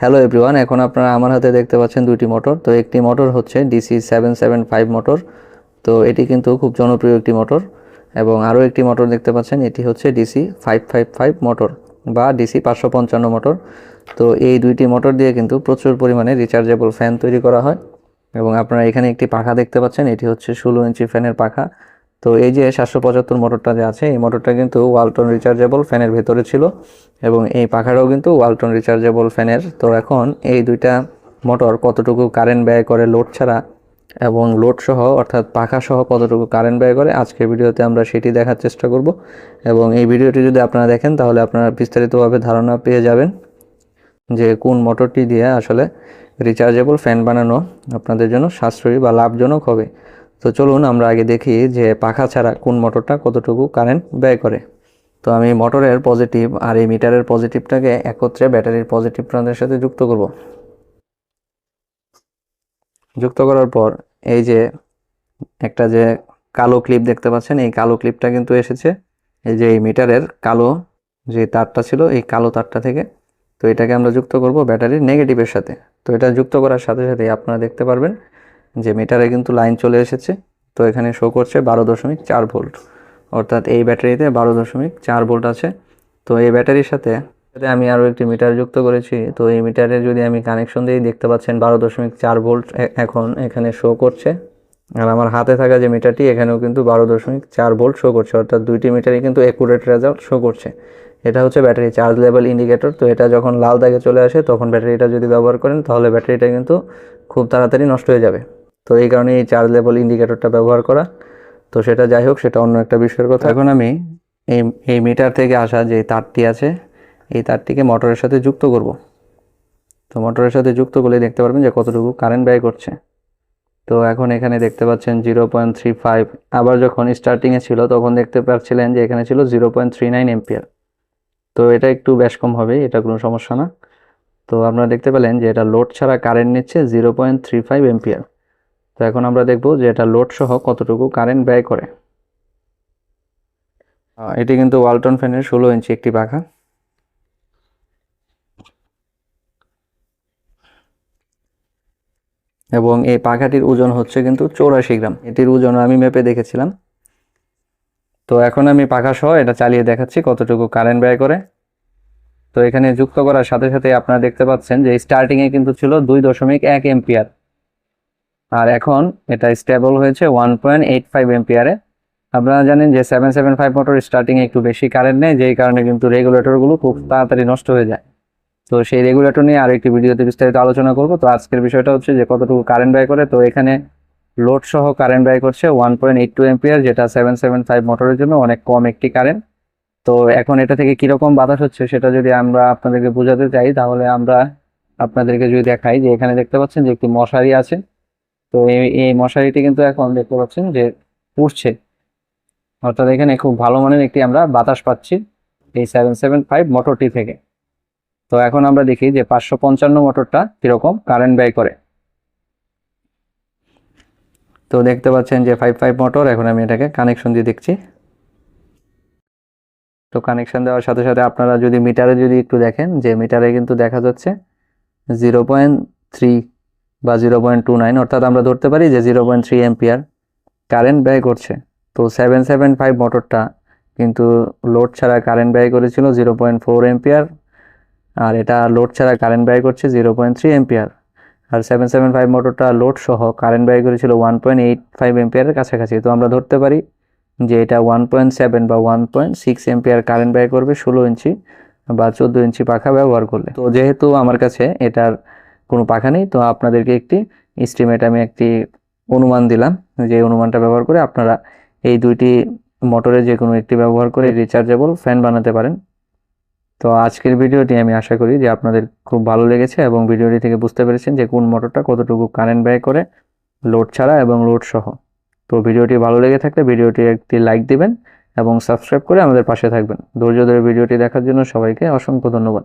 Hello everyone এখন আপনারা আমার হাতে দেখতে পাচ্ছেন দুইটি মোটর তো একটি মোটর হচ্ছে DC seven seven five motor তো এটি কিন্তু খুব জনপ্রিয় একটি মোটর এবং আরও একটি মোটর দেখতে পাচ্ছেন, এটি হচ্ছে DC five five five motor বা ডিসি পাঁচশো পঞ্চান্ন মোটর তো এই দুইটি মোটর দিয়ে কিন্তু প্রচুর পরিমাণে রিচার্জেবল ফ্যান তৈরি করা হয়। এবং আপনারা এখানে একটি পাখা দেখতে পাচ্ছেন, এটি হচ্ছে ষোলো ইঞ্চি ফ্যানের পাখা। তো এই যে সাতশো পঁচাত্তর মোটরটা যে আছে, এই মোটরটা কিন্তু ওয়ালটন রিচার্জেবল ফ্যানের ভেতরে ছিল এবং এই পাখাটাও কিন্তু ওয়ালটন রিচার্জেবল ফ্যানের তো এখন এই দুইটা মোটর কতটুকু কারেন্ট ব্যয় করে লোড ছাড়া এবং লোড সহ, অর্থাৎ পাখা সহ কতটুকু কারেন্ট ব্যয় করে, আজকের ভিডিওতে আমরা সেটি দেখার চেষ্টা করব। এবং এই ভিডিওটি যদি আপনারা দেখেন, তাহলে আপনারা বিস্তারিতভাবে ধারণা পেয়ে যাবেন যে কোন মোটরটি দিয়ে আসলে রিচার্জেবল ফ্যান বানানো আপনাদের জন্য সাশ্রয়ী বা লাভজনক হবে। তো চলুন আমরা আগে দেখি যে পাখা ছাড়া কোন মোটরটা কতটুকু কারেন্ট ব্যয় করে। তো আমি মোটরের পজিটিভ আর এই মিটারের পজিটিভটাকে একত্রে ব্যাটারির পজিটিভ প্রান্তের সাথে যুক্ত করব। যুক্ত করার পর এই যে একটা যে কালো ক্লিপ দেখতে পাচ্ছেন, এই কালো ক্লিপটা কিন্তু এসেছে। এই যে এই মিটারের কালো যে তারটা ছিল, এই কালো তারটা থেকে তো এটাকে আমরা যুক্ত করব ব্যাটারির নেগেটিভের সাথে। তো এটা যুক্ত করার সাথে সাথে আপনারা দেখতে পারবেন যে মিটারে কিন্তু লাইন চলে এসেছে, তো এখানে শো করছে বারো দশমিক চার ভোল্ট। অর্থাৎ এই ব্যাটারিতে বারো দশমিক চার ভোল্ট আছে। তো এই ব্যাটারির সাথে আমি আরও একটি মিটার যুক্ত করেছি, তো এই মিটারে যদি আমি কানেকশন দিই দেখতে পাচ্ছেন বারো দশমিক চার ভোল্ট এখন এখানে শো করছে। আর আমার হাতে থাকা যে মিটারটি, এখানেও কিন্তু বারো দশমিক চার ভোল্ট শো করছে। অর্থাৎ দুইটি মিটারই কিন্তু অ্যাকুরেট রেজাল্ট শো করছে। এটা হচ্ছে ব্যাটারি চার্জ লেভেল ইন্ডিকেটর তো এটা যখন লাল দাগে চলে আসে, তখন ব্যাটারিটা যদি ব্যবহার করেন, তাহলে ব্যাটারিটা কিন্তু খুব তাড়াতাড়ি নষ্ট হয়ে যাবে। তো এই কারণে এই চার্জ লেভেল ইন্ডিকেটরটা ব্যবহার করা। তো সেটা যাই হোক, সেটা অন্য একটা বিষয়ের কথা। এখন আমি এই এই মিটার থেকে আসা যে তারটি আছে, এই তারটিকে মোটরের সাথে যুক্ত করব। তো মোটরের সাথে যুক্ত করলে দেখতে পারবেন যে কতটুকু কারেন্ট ব্যয় করছে। তো এখন এখানে দেখতে পাচ্ছেন জিরো পয়েন্ট থ্রি ফাইভ আবার যখন স্টার্টিংয়ে ছিল, তখন দেখতে পাচ্ছিলেন যে এখানে ছিল জিরো পয়েন্ট থ্রি নাইন তো এটা একটু বেশ কম হবে, এটা কোনো সমস্যা না। তো আপনারা দেখতে পেলেন যে এটা লোড ছাড়া কারেন্ট নিচ্ছে zero point three five ampere তো এখন আমরা দেখব যে এটা লোড সহ কতটুকু কারেন্ট ব্যয় করে। এটি কিন্তু ওয়ালটন ফ্যানের ষোলো ইঞ্চি একটি পাখা এবং এই পাখাটির ওজন হচ্ছে কিন্তু চৌরাশি গ্রাম। এটির ওজন আমি মেপে দেখেছিলাম। তো এখন আমি পাখা সহ এটা চালিয়ে দেখাচ্ছি কতটুকু কারেন্ট ব্যয় করে। তো এখানে যুক্ত করার সাথে সাথে আপনারা দেখতে পাচ্ছেন যে স্টার্টিংয়ে কিন্তু ছিল দুই দশমিক এক এম্পিয়ার আর এখন এটা স্টেবল হয়েছে ওয়ান পয়েন্ট এইট ফাইভ এম্পিয়ারে আপনারা জানেন যে সেভেন সেভেন ফাইভ মোটর স্টার্টিংয়ে একটু বেশি কারেন্ট নেয়, যেই কারণে কিন্তু রেগুলেটরগুলো খুব তাড়াতাড়ি নষ্ট হয়ে যায়। তো সেই রেগুলেটর নিয়ে আরও একটি ভিডিওতে বিস্তারিত আলোচনা করব। তো আজকের বিষয়টা হচ্ছে যে কতটুকু কারেন্ট ব্যয় করে। তো এখানে লোড সহ কারেন্ট ব্যয় করছে one point eight two ampere যেটা সেভেন সেভেন ফাইভ মোটরের জন্য অনেক কম একটি কারেন্ট তো এখন এটা থেকে কীরকম বাতাস হচ্ছে সেটা যদি আমরা আপনাদেরকে বোঝাতে চাই, তাহলে আমরা আপনাদেরকে যদি দেখাই যে এখানে দেখতে পাচ্ছেন যে একটি মশারি আছে। তো এই মশারিটি কিন্তু এখন দেখতে পাচ্ছেন যে উঠছে অর্থাৎ এখানে খুব ভালো মানের একটি আমরা বাতাস পাচ্ছি এই সেভেন সেভেন ফাইভ মোটরটি থেকে। তো এখন আমরা দেখি যে পাঁচশো পঞ্চান্ন মোটরটা কীরকম কারেন্ট ব্যয় করে। তো দেখতে পাচ্ছেন যে ফাইভ ফাইভ মোটর এখন আমি এটাকে কানেকশন দিয়ে দেখছি। তো কানেকশন দেওয়ার সাথে সাথে আপনারা যদি মিটারে যদি একটু দেখেন, যে মিটারে কিন্তু দেখা যাচ্ছে জিরো পয়েন্ট থ্রি বা জিরো পয়েন্ট টু নাইন অর্থাৎ আমরা ধরতে পারি যে zero point three ampere current ব্যয় করছে। তো সেভেন সেভেন ফাইভ মোটরটা কিন্তু লোড ছাড়া কারেন্ট ব্যয় করেছিল জিরো পয়েন্ট ফোর এম্পিয়ার আর এটা লোড ছাড়া কারেন্ট ব্যয় করছে জিরো পয়েন্ট থ্রি এম্পিয়ার আর সেভেন সেভেন ফাইভ মোটরটা লোড সহ কারেন্ট ব্যয় করেছিল ওয়ান পয়েন্ট এইট ফাইভ এম্পিয়ারের কাছাকাছি। তো আমরা ধরতে পারি যে এটা ওয়ান পয়েন্ট সেভেন বা one point six ampere current ব্যয় করবে ষোলো ইঞ্চি বা চোদ্দ ইঞ্চি পাখা ব্যবহার করলে। তো যেহেতু আমার কাছে এটার কোনো পাখা নেই। তো আপনাদেরকে একটি এস্টিমেট আমি একটি অনুমান দিলাম যে অনুমানটা ব্যবহার করে আপনারা এই দুইটি মোটরের যে কোনো একটি ব্যবহার করে রিচার্জেবল ফ্যান বানাতে পারেন। তো আজকের ভিডিওটি আমি আশা করি যে আপনাদের খুব ভালো লেগেছে এবং ভিডিওটি থেকে বুঝতে পেরেছেন যে কোন মোটরটা কতটুকু কারেন্ট ব্যয় করে লোড ছাড়া এবং লোড সহ। তো ভিডিওটি ভালো লেগে থাকলে ভিডিওটি একটি লাইক দিবেন এবং সাবস্ক্রাইব করে আমাদের পাশে থাকবেন। ধৈর্য ধরে ভিডিওটি দেখার জন্য সবাইকে অসংখ্য ধন্যবাদ।